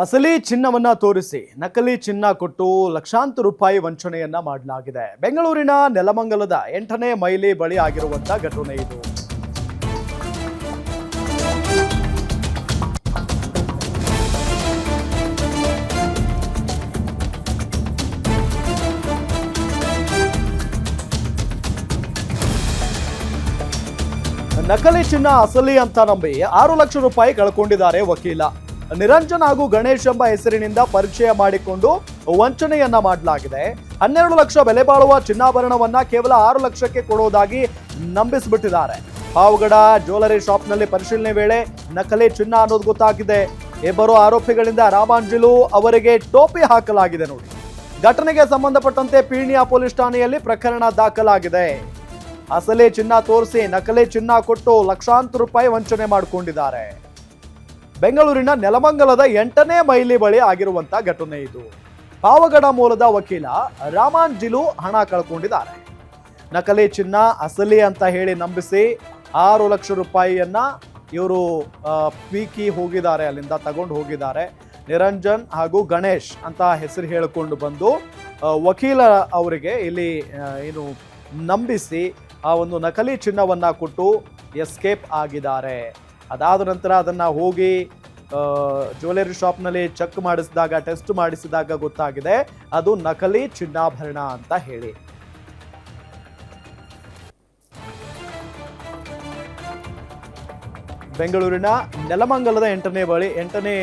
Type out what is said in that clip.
ಅಸಲಿ ಚಿನ್ನವನ್ನ ತೋರಿಸಿ, ನಕಲಿ ಚಿನ್ನ ಕೊಟ್ಟು ಲಕ್ಷಾಂತರ ರೂಪಾಯಿ ವಂಚನೆಯನ್ನ ಮಾಡಲಾಗಿದೆ. ಬೆಂಗಳೂರಿನ ನೆಲಮಂಗಲದ ಎಂಟನೇ ಮೈಲಿ ಬಳಿ ಆಗಿರುವಂತಹ ಘಟನೆ ಇದು. ನಕಲಿ ಚಿನ್ನ ಅಸಲಿ ಅಂತ ನಂಬಿ ಆರು ಲಕ್ಷ ರೂಪಾಯಿ ಕಳ್ಕೊಂಡಿದ್ದಾರೆ ವಕೀಲ. ನಿರಂಜನ್ ಹಾಗೂ ಗಣೇಶ್ ಎಂಬ ಹೆಸರಿನಿಂದ ಪರಿಚಯ ಮಾಡಿಕೊಂಡು ವಂಚನೆಯನ್ನ ಮಾಡಲಾಗಿದೆ. ಹನ್ನೆರಡು ಲಕ್ಷ ಬೆಲೆ ಬಾಳುವ ಚಿನ್ನಾಭರಣವನ್ನ ಕೇವಲ ಆರು ಲಕ್ಷಕ್ಕೆ ಕೊಡುವುದಾಗಿ ನಂಬಿಸಿಬಿಟ್ಟಿದ್ದಾರೆ. ಪಾವಗಡ ಜ್ಯುವೆಲರಿ ಶಾಪ್ನಲ್ಲಿ ಪರಿಶೀಲನೆ ವೇಳೆ ನಕಲಿ ಚಿನ್ನ ಅನ್ನೋದು ಗೊತ್ತಾಗಿದೆ. ಇಬ್ಬರು ಆರೋಪಿಗಳಿಂದ ರಾಮಾಂಜಲು ಅವರಿಗೆ ಟೋಪಿ ಹಾಕಲಾಗಿದೆ ನೋಡಿ. ಘಟನೆಗೆ ಸಂಬಂಧಪಟ್ಟಂತೆ ಪೀಣ್ಯ ಪೊಲೀಸ್ ಠಾಣೆಯಲ್ಲಿ ಪ್ರಕರಣ ದಾಖಲಾಗಿದೆ. ಅಸಲಿ ಚಿನ್ನ ತೋರಿಸಿ ನಕಲಿ ಚಿನ್ನ ಕೊಟ್ಟು ಲಕ್ಷಾಂತರ ರೂಪಾಯಿ ವಂಚನೆ ಮಾಡಿಕೊಂಡಿದ್ದಾರೆ. ಬೆಂಗಳೂರಿನ ನೆಲಮಂಗಲದ ಎಂಟನೇ ಮೈಲಿ ಬಳಿ ಆಗಿರುವಂತ ಘಟನೆ ಇದು. ಪಾವಗಡ ಮೂಲದ ವಕೀಲ ರಾಮಾಂಜಿಲು ಹಣ ಕಳ್ಕೊಂಡಿದ್ದಾರೆ. ನಕಲಿ ಚಿನ್ನ ಅಸಲಿ ಅಂತ ಹೇಳಿ ನಂಬಿಸಿ ಆರು ಲಕ್ಷ ರೂಪಾಯಿಯನ್ನ ಇವರು ಪೀಕಿ ಹೋಗಿದ್ದಾರೆ, ಅಲ್ಲಿಂದ ತಗೊಂಡು ಹೋಗಿದ್ದಾರೆ. ನಿರಂಜನ್ ಹಾಗೂ ಗಣೇಶ್ ಅಂತ ಹೆಸರು ಹೇಳಿಕೊಂಡು ಬಂದು ವಕೀಲ ಅವರಿಗೆ ಇಲ್ಲಿ ಏನು ನಂಬಿಸಿ ಆ ಒಂದು ನಕಲಿ ಚಿನ್ನವನ್ನು ಕೊಟ್ಟು ಎಸ್ಕೇಪ್ ಆಗಿದ್ದಾರೆ. ಅದಾದ ನಂತರ ಅದನ್ನ ಹೋಗಿ ಜ್ಯುವೆಲರಿ ಶಾಪ್ನಲ್ಲಿ ಚೆಕ್ ಮಾಡಿಸಿದಾಗ ಟೆಸ್ಟ್ ಮಾಡಿಸಿದಾಗ ಗೊತ್ತಾಗಿದೆ, ಅದು ನಕಲಿ ಚಿನ್ನಾಭರಣ ಅಂತ ಹೇಳಿ. ಬೆಂಗಳೂರಿನ ನೆಲಮಂಗಲದ ಎಂಟನೇ ಬಳಿ, ಎಂಟನೇ